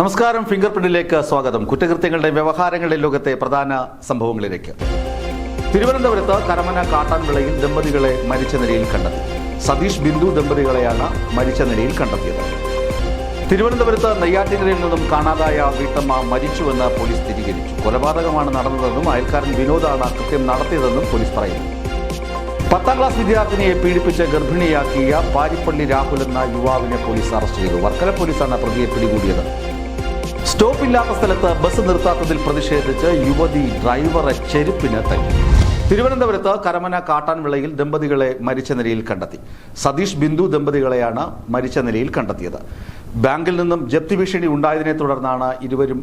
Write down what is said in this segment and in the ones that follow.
നമസ്കാരം ഫിംഗർ പ്രിന്റിലേക്ക് സ്വാഗതം. കുറ്റകൃത്യങ്ങളുടെ വ്യവഹാരങ്ങളുടെ ലോകത്തെ പ്രധാന സംഭവങ്ങളിലേക്ക്. തിരുവനന്തപുരത്ത് കരമന കാട്ടാൻവിളയിൽ ദമ്പതികളെ മരിച്ച നിലയിൽ കണ്ടെത്തി. സതീഷ് ബിന്ദു ദമ്പതികളെയാണ് മരിച്ച നിലയിൽ കണ്ടെത്തിയത്. തിരുവനന്തപുരത്ത് നെയ്യാറ്റിൻകരയിൽ നിന്നും കാണാതായ വീട്ടമ്മ മരിച്ചുവെന്ന് പോലീസ് സ്ഥിരീകരിച്ചു. കൊലപാതകമാണ് നടന്നതെന്നും അയൽക്കാരൻ വിനോദാണ് കൃത്യം നടത്തിയതെന്നും പോലീസ് പറയുന്നു. പത്താം ക്ലാസ് വിദ്യാർത്ഥിനിയെ പീഡിപ്പിച്ച് ഗർഭിണിയാക്കിയ പാരിപ്പള്ളി രാഹുൽ എന്ന യുവാവിനെ പോലീസ് അറസ്റ്റ് ചെയ്തു. വർക്കല പോലീസാണ് പ്രതിയെ പിടികൂടിയത്. സ്റ്റോപ്പില്ലാത്ത സ്ഥലത്ത് ബസ് നിർത്താത്തതിൽ പ്രതിഷേധിച്ച് യുവതി ഡ്രൈവറെ ചെരുപ്പിന് തങ്ങി തിരുവനന്തപുരത്ത് കരമന കാട്ടാൻവിളയിൽ ദമ്പതികളെ മരിച്ച നിലയിൽ കണ്ടെത്തി. സതീഷ് ബിന്ദു ദമ്പതികളെയാണ് മരിച്ച നിലയിൽ കണ്ടെത്തിയത്. ബാങ്കിൽ നിന്നും ജപ്തി ഭീഷണി ഉണ്ടായതിനെ തുടർന്നാണ് ഇരുവരും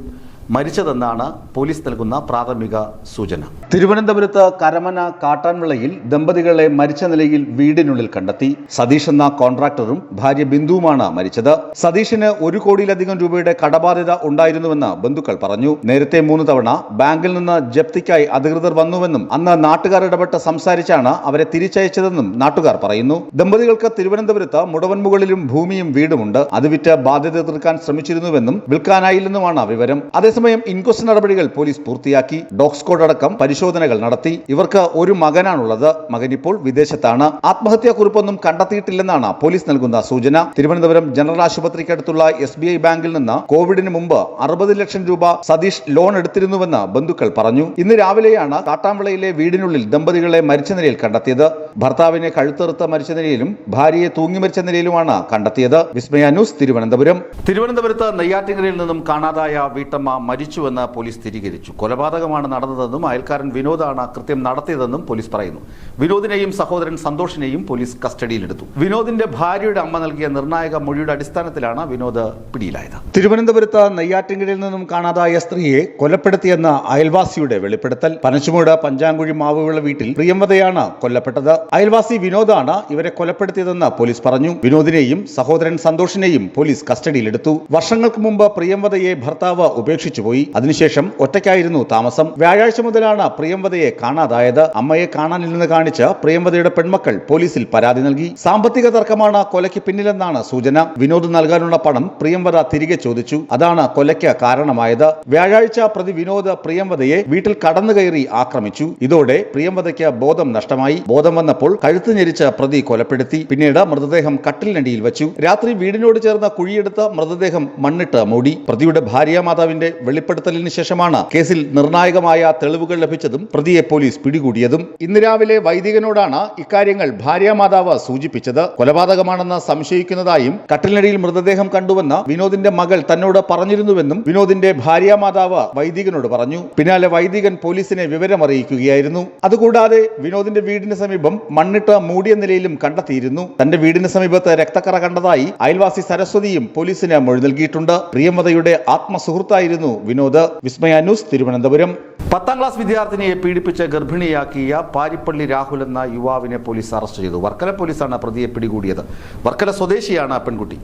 മരിച്ചതെന്നാണ് പോലീസ് നൽകുന്ന പ്രാഥമിക സൂചന. തിരുവനന്തപുരത്ത് കരമന കാട്ടാൻവിളയിൽ ദമ്പതികളെ മരിച്ച നിലയിൽ വീടിനുള്ളിൽ കണ്ടെത്തി. സതീഷ് എന്ന കോൺട്രാക്ടറും ഭാര്യ ബിന്ദുവുമാണ് മരിച്ചത്. സതീഷിന് ഒരു കോടിയിലധികം രൂപയുടെ കടബാധ്യത ഉണ്ടായിരുന്നുവെന്ന് ബന്ധുക്കൾ പറഞ്ഞു. നേരത്തെ മൂന്ന് തവണ ബാങ്കിൽ നിന്ന് ജപ്തിക്കായി അധികൃതർ വന്നുവെന്നും അന്ന് നാട്ടുകാർ ഇടപെട്ട് സംസാരിച്ചാണ് അവരെ തിരിച്ചയച്ചതെന്നും നാട്ടുകാർ പറയുന്നു. ദമ്പതികൾക്ക് തിരുവനന്തപുരത്ത് മുടവൻമുകളിലും ഭൂമിയും വീടുമുണ്ട്. അത് വിറ്റ് ബാധ്യത തീർക്കാൻ ശ്രമിച്ചിരുന്നുവെന്നും വിൽക്കാനായില്ലെന്നുമാണ് വിവരം. അതേസമയം ഇൻക്വസ്റ്റ് നടപടികൾ പോലീസ് പൂർത്തിയാക്കി. ഡോഗ് സ്ക്വാഡ് അടക്കം പരിശോധനകൾ നടത്തി. ഇവർക്ക് ഒരു മകനാണുള്ളത്. മകൻ ഇപ്പോൾ വിദേശത്താണ്. ആത്മഹത്യാ കുറിപ്പൊന്നും കണ്ടെത്തിയിട്ടില്ലെന്നാണ് പോലീസ് നൽകുന്ന സൂചന. തിരുവനന്തപുരം ജനറൽ ആശുപത്രിക്കടുത്തുള്ള എസ് ബി ഐ ബാങ്കിൽ നിന്ന് കോവിഡിന് മുമ്പ് അറുപത് ലക്ഷം രൂപ സതീഷ് ലോൺ എടുത്തിരുന്നുവെന്ന് ബന്ധുക്കൾ പറഞ്ഞു. ഇന്ന് രാവിലെയാണ് കാട്ടാമ്പിളയിലെ വീടിനുള്ളിൽ ദമ്പതികളെ മരിച്ച നിലയിൽ കണ്ടെത്തിയത്. ഭർത്താവിനെ കഴുത്തെറുത്ത മരിച്ച നിലയിലും ഭാര്യയെ തൂങ്ങി മരിച്ച നിലയിലുമാണ് കണ്ടെത്തിയത്. വിസ്മയ ന്യൂസ് തിരുവനന്തപുരം. തിരുവനന്തപുരത്ത് നെയ്യാറ്റിങ്ങലിൽ നിന്നും കാണാതായ വീട്ടമ്മ മരിച്ചുവെന്ന് പോലീസ് സ്ഥിരീകരിച്ചു. കൊലപാതകമാണ് നടന്നതെന്നും അയൽക്കാരൻ വിനോദാണ് കൃത്യം നടത്തിയതെന്നും പോലീസ് പറയുന്നു. വിനോദിനെയും സഹോദരൻ സന്തോഷിനെയും പോലീസ് കസ്റ്റഡിയിലെടുത്തു. വിനോദിന്റെ ഭാര്യയുടെ അമ്മ നൽകിയ നിർണായക മൊഴിയുടെ അടിസ്ഥാനത്തിലാണ് വിനോദ് പിടിയിലായത്. തിരുവനന്തപുരത്ത് നെയ്യാറ്റിൻകരയിൽ നിന്നും കാണാതായ സ്ത്രീയെ കൊലപ്പെടുത്തിയെന്ന അയൽവാസിയുടെ വെളിപ്പെടുത്തൽ. പനച്ചുമൂട് പഞ്ചാങ്കുഴി മാവുവിള വീട്ടിൽ പ്രിയംവതയാണ് കൊല്ലപ്പെട്ടത്. അയൽവാസി വിനോദാണ് ഇവരെ കൊലപ്പെടുത്തിയതെന്ന് പോലീസ് പറഞ്ഞു. വിനോദിനെയും സഹോദരൻ സന്തോഷിനെയും പോലീസ് കസ്റ്റഡിയിലെടുത്തു. വർഷങ്ങൾക്ക് മുമ്പ് പ്രിയംവതയെ ഭർത്താവ് ഉപേക്ഷിച്ചുപോയി അതിനുശേഷം ഒറ്റയ്ക്കായിരുന്നു താമസം. വ്യാഴാഴ്ച മുതലാണ് പ്രിയംവതയെ കാണാതായത്. അമ്മയെ കാണാനില്ലെന്ന് കാണിച്ച് പ്രിയംവതയുടെ പെൺമക്കൾ പോലീസിൽ പരാതി നൽകി. സാമ്പത്തിക തർക്കമാണ് കൊലയ്ക്ക് പിന്നിലെന്നാണ് സൂചന. വിനോദ് നൽകാനുള്ള പണം പ്രിയംവത തിരികെ ചോദിച്ചു. അതാണ് കൊലയ്ക്ക് കാരണമായത്. വ്യാഴാഴ്ച പ്രതി വിനോദ് പ്രിയംവതയെ വീട്ടിൽ കടന്നു കയറി ആക്രമിച്ചു. ഇതോടെ പ്രിയംവതയ്ക്ക് ബോധം നഷ്ടമായി. ബോധം വന്നപ്പോൾ കഴുത്ത് ഞെരിച്ച് പ്രതി കൊലപ്പെടുത്തി. പിന്നീട് മൃതദേഹം കട്ടിലിനടിയിൽ വെച്ചു. രാത്രി വീടിനോട് ചേർന്ന കുഴിയെടുത്ത് മൃതദേഹം മണ്ണിട്ട് മൂടി. പ്രതിയുടെ ഭാര്യ ഭാര്യാമാതാവിന്റെ വെളിപ്പെടുത്തലിന് ശേഷമാണ് കേസിൽ നിർണായകമായ തെളിവുകൾ ലഭിച്ചതും പ്രതിയെ പോലീസ് പിടികൂടിയതും. ഇന്ന് രാവിലെ വൈദികനോടാണ് ഇക്കാര്യങ്ങൾ ഭാര്യാമാതാവ് സൂചിപ്പിച്ചത്. കൊലപാതകമാണെന്ന് സംശയിക്കുന്നതായും കട്ടിലിനടിയിൽ മൃതദേഹം കണ്ടുവെന്ന് വിനോദിന്റെ മകൾ തന്നോട് പറഞ്ഞിരുന്നുവെന്നും വിനോദിന്റെ ഭാര്യാമാതാവ് വൈദികനോട് പറഞ്ഞു. പിന്നാലെ വൈദികൻ പോലീസിനെ വിവരം അറിയിക്കുകയായിരുന്നു അതുകൂടാതെ വിനോദിന്റെ വീടിന് സമീപം മണ്ണിട്ട് മൂടിയ നിലയിലും കണ്ടെത്തിയിരുന്നു. തന്റെ വീടിന് സമീപത്ത് രക്തക്കറ കണ്ടതായി അയൽവാസി സരസ്വതിയും പോലീസിന് മൊഴി നൽകിയിട്ടുണ്ട്. പ്രിയമതയുടെ ആത്മസുഹൃത്തായിരുന്നു വിനോദ് വിസ്മയ ന്യൂസ് തിരുവനന്തപുരം. പത്താം ക്ലാസ് വിദ്യാർത്ഥിനിയെ പീഡിപ്പിച്ച് ഗർഭിണിയാക്കിയ പാരിപ്പള്ളി രാഹുൽ എന്ന യുവാവിനെ പോലീസ് അറസ്റ്റ് ചെയ്തു. വർക്കല പോലീസാണ് പ്രതിയെ പിടികൂടിയത്. വർക്കല സ്വദേശിയാണ് പെൺകുട്ടി.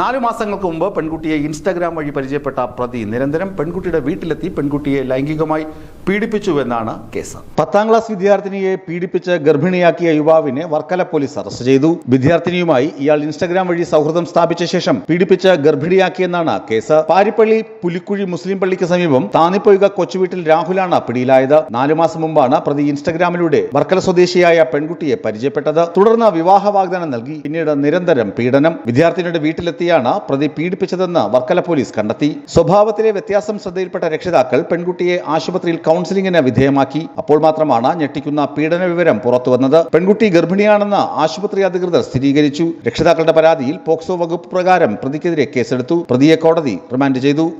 നാലു മാസങ്ങൾക്ക് മുമ്പ് പെൺകുട്ടിയെ ഇൻസ്റ്റാഗ്രാം വഴി പരിചയപ്പെട്ട പ്രതി നിരന്തരം പെൺകുട്ടിയുടെ വീട്ടിലെത്തി പെൺകുട്ടിയെ ലൈംഗികമായി പീഡിപ്പിച്ചുവെന്നാണ് കേസ്. പത്താം ക്ലാസ് വിദ്യാർത്ഥിനിയെ പീഡിപ്പിച്ച് ഗർഭിണിയാക്കിയ യുവാവിനെ വർക്കല പോലീസ് അറസ്റ്റ് ചെയ്തു. വിദ്യാർത്ഥിനിയുമായി ഇയാൾ ഇൻസ്റ്റാഗ്രാം വഴി സൗഹൃദം സ്ഥാപിച്ച ശേഷം പീഡിപ്പിച്ച് ഗർഭിണിയാക്കിയെന്നാണ് കേസ്. പാരിപ്പള്ളി പുലിക്കുഴി മുസ്ലിം പള്ളിക്ക് സമീപം താന്നിപ്പൊയ്ക കൊച്ചുവീട്ടിൽ രാഹുലാണ് പിടിയിലായത്. നാലു മാസം മുമ്പാണ് പ്രതി ഇൻസ്റ്റഗ്രാമിലൂടെ വർക്കല സ്വദേശിയായ പെൺകുട്ടിയെ പരിചയപ്പെട്ടത്. തുടർന്ന് വിവാഹ വാഗ്ദാനം നൽകി. പിന്നീട് നിരന്തരം പീഡനം. വിദ്യാർത്ഥിനിയുടെ വീട്ടിലെത്തിയാണ് പ്രതി പീഡിപ്പിച്ചതെന്ന് വർക്കല പോലീസ് കണ്ടെത്തി. സ്വഭാവത്തിലെ വ്യത്യാസം ശ്രദ്ധയിൽപ്പെട്ട രക്ഷിതാക്കൾ പെൺകുട്ടിയെ ആശുപത്രിയിൽ കൗൺസിലിംഗിന് വിധേയമാക്കി. അപ്പോൾ മാത്രമാണ് ഞെട്ടിക്കുന്ന പീഡന വിവരം പുറത്തുവന്നത് പെൺകുട്ടി ഗർഭിണിയാണെന്ന് ആശുപത്രി അധികൃതർ സ്ഥിരീകരിച്ചു. രക്ഷിതാക്കളുടെ പരാതിയിൽ പോക്സോ വകുപ്പ് പ്രകാരം പ്രതിക്കെതിരെ കേസെടുത്തു. പ്രതിയെ കോടതി റിമാൻഡ് ചെയ്തു.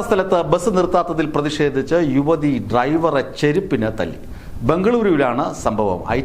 സ്റ്റോപ്പില്ലാത്ത സ്ഥലത്ത് ബസ് നിർത്താത്തതിൽ പ്രതിഷേധിച്ച് യുവതി ഡ്രൈവറെ ചെരുപ്പിന് തല്ലി. ബംഗളൂരുവിലാണ് സംഭവം. ഐ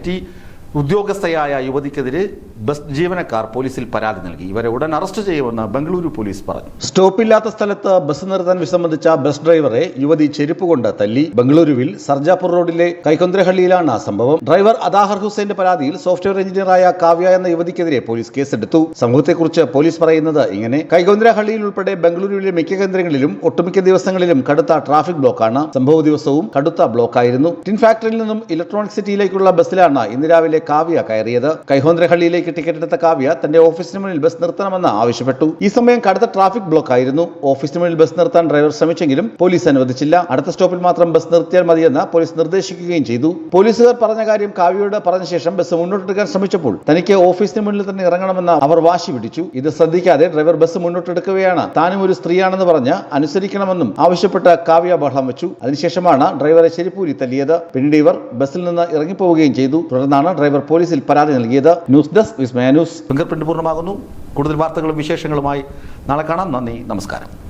ഉദ്യോഗസ്ഥയായ യുവതിക്കെതിരെ ബസ് ജീവനക്കാർ പോലീസിൽ പരാതി നൽകി. ഇവരെ ഉടൻ അറസ്റ്റ് ചെയ്യുമെന്ന് ബംഗളൂരു പോലീസ് പറഞ്ഞു. സ്റ്റോപ്പില്ലാത്ത സ്ഥലത്ത് ബസ് നിർത്താൻ വിസമ്മതിച്ച ബസ് ഡ്രൈവറെ യുവതി ചെരുപ്പ് കൊണ്ട് തല്ലി. ബംഗളൂരുവിൽ സർജാപൂർ റോഡിലെ കൈക്കൊന്ദ്രഹള്ളിയിലാണ് സംഭവം. ഡ്രൈവർ അദാഹർ ഹുസൈന്റെ പരാതിയിൽ സോഫ്റ്റ്വെയർ എഞ്ചിനീയറായ കാവ്യ എന്ന യുവതിക്കെതിരെ പോലീസ് കേസെടുത്തു. സംഭവത്തെക്കുറിച്ച് പോലീസ് പറയുന്നത് ഇങ്ങനെ. കൈകൊന്ദ്രഹള്ളിയിൽ ഉൾപ്പെടെ ബംഗളൂരുവിലെ മിക്ക കേന്ദ്രങ്ങളിലും ഒട്ടുമിക്ക ദിവസങ്ങളിലും കടുത്ത ട്രാഫിക് ബ്ലോക്കാണ്. സംഭവ ദിവസവും കടുത്ത ബ്ലോക്കായിരുന്നു. ടിൻ ഫാക്ടറിയിൽ നിന്നും ഇലക്ട്രോണിക് സിറ്റിയിലേക്കുള്ള ബസ്സിലാണ് ഇന്ന് രാവിലെ കാവ്യ കയറിയത്. കൈഹോന്ദ്രഹള്ളിയിലേക്ക് ടിക്കറ്റ് എടുത്ത കാവ്യ തന്റെ ഓഫീസിന് മുന്നിൽ ബസ് നിർത്തണമെന്ന് ആവശ്യപ്പെട്ടു. ഈ സമയം കടുത്ത ട്രാഫിക് ബ്ലോക്ക് ആയിരുന്നു. ഓഫീസിന് മുന്നിൽ ബസ് നിർത്താൻ ഡ്രൈവർ ശ്രമിച്ചെങ്കിലും പോലീസ് അനുവദിച്ചില്ല. അടുത്ത സ്റ്റോപ്പിൽ മാത്രം ബസ് നിർത്തിയാൽ മതിയെന്ന് പോലീസ് നിർദ്ദേശിക്കുകയും ചെയ്തു. പോലീസുകാർ പറഞ്ഞ കാര്യം കാവ്യയോട് പറഞ്ഞ ശേഷം ബസ് മുന്നോട്ടെടുക്കാൻ ശ്രമിച്ചപ്പോൾ തനിക്ക് ഓഫീസിന് മുന്നിൽ തന്നെ ഇറങ്ങണമെന്ന് അവർ വാശി പിടിച്ചു. ഇത് ശ്രദ്ധിക്കാതെ ഡ്രൈവർ ബസ് മുന്നോട്ടെടുക്കുകയാണ് താനും ഒരു സ്ത്രീയാണെന്ന് പറഞ്ഞ് അനുസരിക്കണമെന്നും ആവശ്യപ്പെട്ട കാവ്യ ബഹളം വെച്ചു. അതിനുശേഷമാണ് ഡ്രൈവറെ ശരിപ്പൂരി തല്ലിയത്. പിന്നീട് ഇവർ ബസ്സിൽ നിന്ന് ഇറങ്ങിപ്പോവുകയും ചെയ്തു. തുടർന്നാണ് ഡ്രൈവർ പോലീസിൽ പരാതി നൽകിയത്. News desk. ഫിംഗർ പ്രിന്റ് പൂർണമാകുന്നു. കൂടുതൽ വാർത്തകളും വിശേഷങ്ങളുമായി നാളെ കാണാം. നന്ദി നമസ്കാരം.